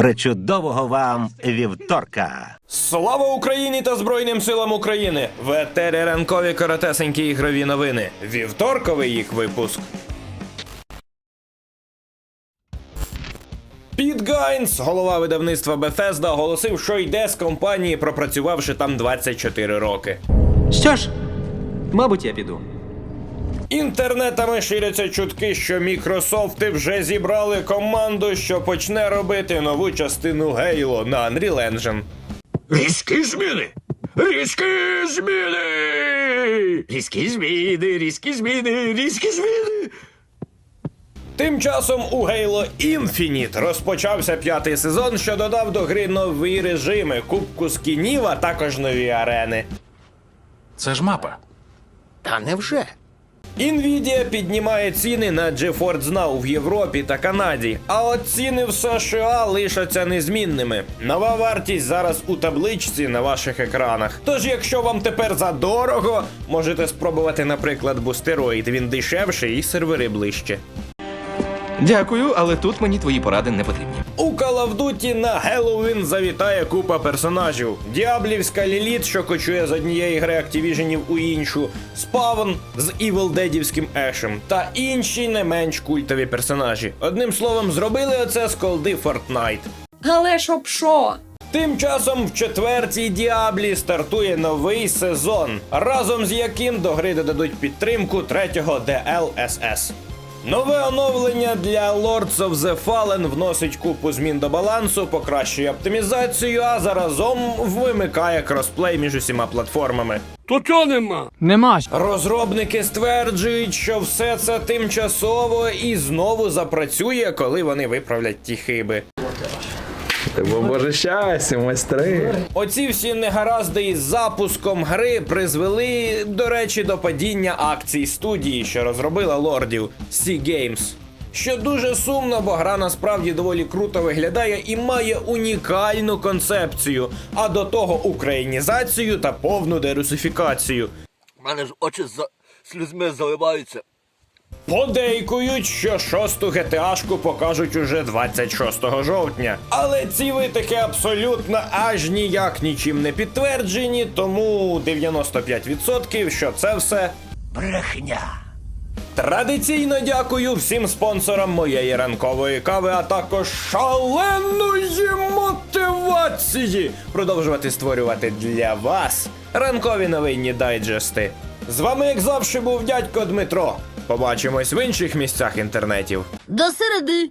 Причудового вам вівторка! Слава Україні та Збройним силам України! В етері ранкові коротесенькі ігрові новини. Вівторковий їх випуск. Піт Гайнс, голова видавництва Bethesda, оголосив, що йде з компанії, пропрацювавши там 24 роки. Що ж, мабуть, я піду. Інтернетами ширяться чутки, що Мікрософти вже зібрали команду, що почне робити нову частину Halo на Unreal Engine. Різкі зміни! Різкі зміни! Різкі зміни, різкі зміни, різкі зміни! Тим часом у Halo Infinite розпочався п'ятий сезон, що додав до гри нові режими, кубку скінів, а також нові арени. Це ж мапа. Та невже? Nvidia піднімає ціни на GeForce Now в Європі та Канаді, а от ціни в США лишаться незмінними. Нова вартість зараз у табличці на ваших екранах. Тож, якщо вам тепер задорого, можете спробувати, наприклад, бустероїд. Він дешевший і сервери ближче. Дякую, але тут мені твої поради не потрібні. У Call of Duty на Геловін завітає купа персонажів. Діаблівська Ліліт, що кочує з однієї гри Активіженів у іншу, Спавн з Evil Дедівським Ешем та інші не менш культові персонажі. Одним словом, зробили оце з колди Fortnite. Але щоб що? Тим часом в четвертій Діаблі стартує новий сезон, разом з яким до гри додадуть підтримку третього DLSS. Нове оновлення для Lords of the Fallen вносить купу змін до балансу, покращує оптимізацію, а заразом вимикає кросплей між усіма платформами. Розробники стверджують, що все це тимчасово і знову запрацює, коли вони виправлять ті хиби. Бо боже щастя, майстри. Оці всі негаразди із запуском гри призвели, до речі, до падіння акцій студії, що розробила лордів Sea Games. Що дуже сумно, бо гра насправді доволі круто виглядає і має унікальну концепцію, а до того українізацію та повну дерусифікацію. У мене ж очі за слізьми заливаються. Подейкують, що шосту GTA-шку покажуть уже 26 жовтня. Але ці витики абсолютно аж ніяк нічим не підтверджені, тому 95% що це все Брехня! Традиційно дякую всім спонсорам моєї ранкової кави, а також шаленої мотивації продовжувати створювати для вас ранкові новинні дайджести. З вами, як завжди, був дядько Дмитро. Побачимось в інших місцях інтернетів. До середи.